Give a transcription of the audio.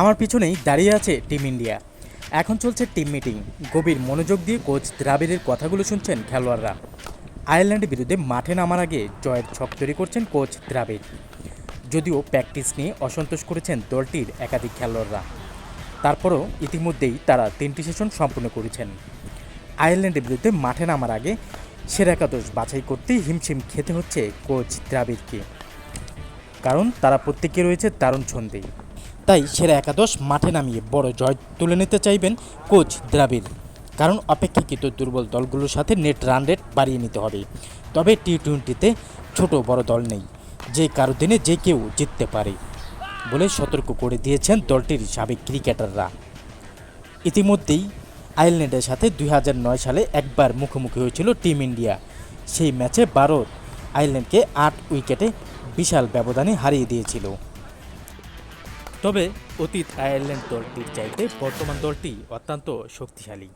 আমার পিছনেই দাঁড়িয়ে আছে টিম ইন্ডিয়া। এখন চলছে টিম মিটিং। গভীর মনোযোগ দিয়ে কোচ দ্রাবিড়ের কথাগুলো শুনছেন খেলোয়াড়রা। আয়ারল্যান্ডের বিরুদ্ধে মাঠে নামার আগে জয়ের ছক তৈরি করছেন কোচ দ্রাবিড়। যদিও প্র্যাকটিস নিয়ে অসন্তোষ করেছেন দলটির একাধিক খেলোয়াড়রা। তারপরও ইতিমধ্যেই তারা তিনটি সেশন সম্পূর্ণ করেছেন। আয়ারল্যান্ডের বিরুদ্ধে মাঠে নামার আগে সেরা একাদশ বাছাই করতেই হিমশিম খেতে হচ্ছে কোচ দ্রাবিড়কে। কারণ তারা প্রত্যেকে রয়েছে দারুণ ছন্দে। তাই সেরা একাদশ মাঠে নামিয়ে বড় জয় তুলে নিতে চাইবেন কোচ দ্রাবিড়। কারণ অপেক্ষাকৃত দুর্বল দলগুলোর সাথে নেট রান রেট বাড়িয়ে নিতে হবে। তবে টি টোয়েন্টিতে ছোট বড় দল নেই। যে কারও দিনে যে কেউ জিততে পারে বলে সতর্ক করে দিয়েছেন দলটির সাবেক ক্রিকেটাররা। ইতিমধ্যেই আয়ারল্যান্ডের সাথে দুই হাজার নয় সালে একবার মুখোমুখি হয়েছিল টিম ইন্ডিয়া। সেই ম্যাচে ভারত আয়ারল্যান্ডকে আট উইকেটে বিশাল ব্যবধানে হারিয়ে দিয়েছিল। তবে অতীত আয়ারল্যান্ড দলটির চাইতে বর্তমান দলটি অত্যন্ত শক্তিশালী।